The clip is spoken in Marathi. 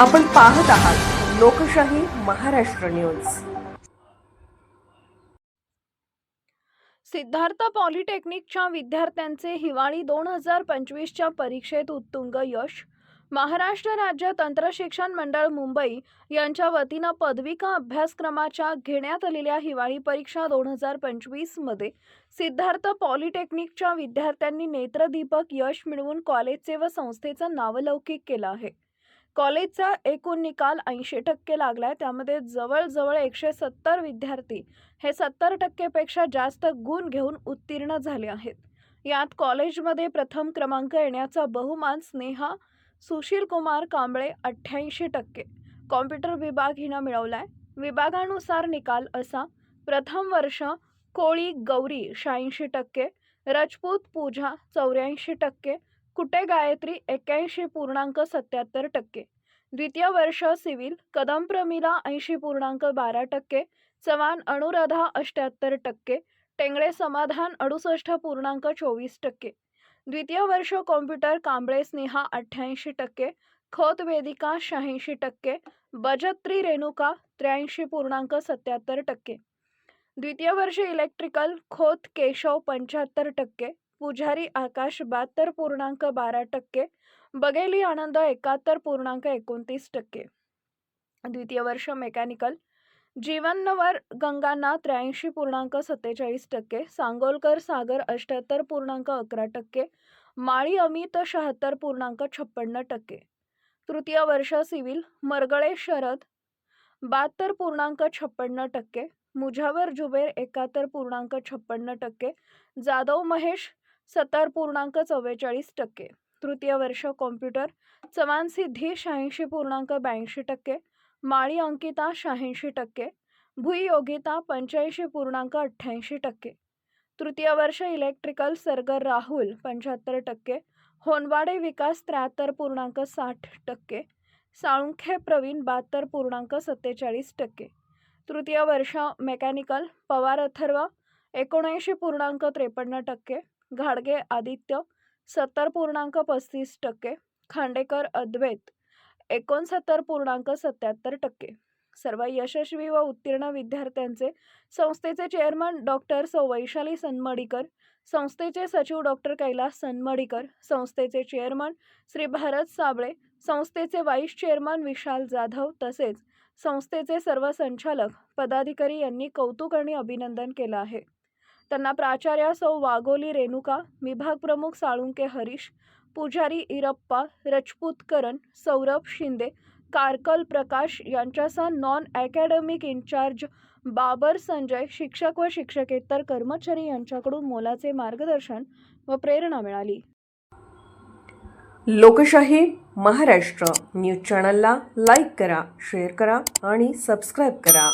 आपण पाहत आहात लोकशाही महाराष्ट्र न्यूज. सिद्धार्थ पॉलिटेक्निकच्या विद्यार्थ्यांचे हिवाळी दोन हजार पंचवीसच्या परीक्षेत उत्तुंग यश. महाराष्ट्र राज्य तंत्रशिक्षण मंडळ मुंबई यांच्या वतीनं पदविका अभ्यासक्रमाच्या घेण्यात आलेल्या हिवाळी परीक्षा दोन हजार पंचवीसमध्ये सिद्धार्थ पॉलिटेक्निकच्या विद्यार्थ्यांनी नेत्रदीपक यश मिळवून कॉलेजचे व संस्थेचं नावलौकिक केलं आहे. कॉलेजचा एकूण निकाल ऐंशी टक्के लागलाय. त्यामध्ये जवळजवळ एकशे सत्तर विद्यार्थी हे सत्तर टक्केपेक्षा जास्त गुण घेऊन उत्तीर्ण झाले आहेत. यात कॉलेजमध्ये प्रथम क्रमांक येण्याचा बहुमान स्नेहा सुशील कुमार कांबळे अठ्ठ्याऐंशी टक्के. कॉम्प्युटर विभाग हिनं आहे विभागानुसार निकाल असा प्रथम वर्ष कोळी गौरी शहाऐंशी टक्के रजपूत पूजा चौऱ्याऐंशी टक्के कुटे गायत्री एक्क्याऐंशी पूर्णांक सत्याहत्तर टक्के? द्वितीय वर्ष सिव्हिल कदम प्रमिला ऐंशी पूर्णांक बारा टक्के चव्हाण अनुराधा अष्ट्याहत्तर टक्के टेंगळे समाधान अडुसष्ट पूर्णांक चोवीस टक्के. द्वितीय वर्ष कॉम्प्युटर कांबळे स्नेहा अठ्ठ्याऐंशी टक्के खोत वेदिका शहाऐंशी टक्के बजत्री रेणुका त्र्याऐंशी पूर्णांक सत्याहत्तर टक्के. द्वितीय वर्ष इलेक्ट्रिकल खोत केशव पंच्याहत्तर टक्के पुजारी आकाश बहात्तर पूर्णांक बारा टक्के बघेली आनंद एकाहत्तर पूर्णांक एकोणतीस टक्के. द्वितीय वर्ष मेकॅनिकल. जीवनवर गंगाना त्र्याऐंशी पूर्णांक सत्तेचाळीस टक्के सांगोलकर सागर अष्ट्याहत्तर पूर्णांक अकरा टक्के माळी अमित शहात्तर पूर्णांक छप्पन्न टक्के. तृतीय वर्ष सिव्हिल मरगळे शरद बहात्तर पूर्णांक छप्पन्न टक्के मुझावर जुबेर एकाहत्तर पूर्णांक छप्पन्न टक्के जाधव महेश सत्तर पूर्णांक चव्वेचाळीस टक्के. तृतीय वर्ष कॉम्प्युटर चव्हाण सिद्धी शहाऐंशी पूर्णांक ब्याऐंशी टक्के माळी अंकिता शहाऐंशी टक्के भुई योगिता पंच्याऐंशी पूर्णांक अठ्ठ्याऐंशी टक्के. तृतीय वर्ष इलेक्ट्रिकल सरगर राहुल पंच्याहत्तर टक्के होनवाडे विकास त्र्याहत्तर पूर्णांक साठ टक्के साळुंखे प्रवीण बहात्तर पूर्णांक सत्तेचाळीस टक्के. तृतीय वर्ष मेकॅनिकल पवार अथर्व एकोणऐंशी पूर्णांक त्रेपन्न टक्के घाडगे आदित्य सत्तर पूर्णांक पस्तीस टक्के खांडेकर अद्वैत एकोणसत्तर पूर्णांक सत्याहत्तर टक्के. सर्व यशस्वी व उत्तीर्ण विद्यार्थ्यांचे संस्थेचे चेअरमन डॉक्टर सौ वैशाली सनमडीकर संस्थेचे सचिव डॉक्टर कैलास सनमडीकर संस्थेचे चेअरमन श्री भारत साबळे संस्थेचे वाईस चेअरमन विशाल जाधव तसेच संस्थेचे सर्व संचालक पदाधिकारी यांनी कौतुक आणि अभिनंदन केलं आहे. त्यांना प्राचार्या सौ वाघोली रेणुका विभाग प्रमुख साळुंके हरीश पुजारी इरप्पा रजपूतकरण सौरभ शिंदे कारकल प्रकाश यांच्यासह non academic incharge Babar Sanjay शिक्षक व शिक्षकेतर कर्मचारी यांच्याकडून मोलाचे मार्गदर्शन व प्रेरणा मिळाली. लोकशाही महाराष्ट्र न्यूज चॅनलला लाईक करा शेअर करा आणि सबस्क्राईब करा.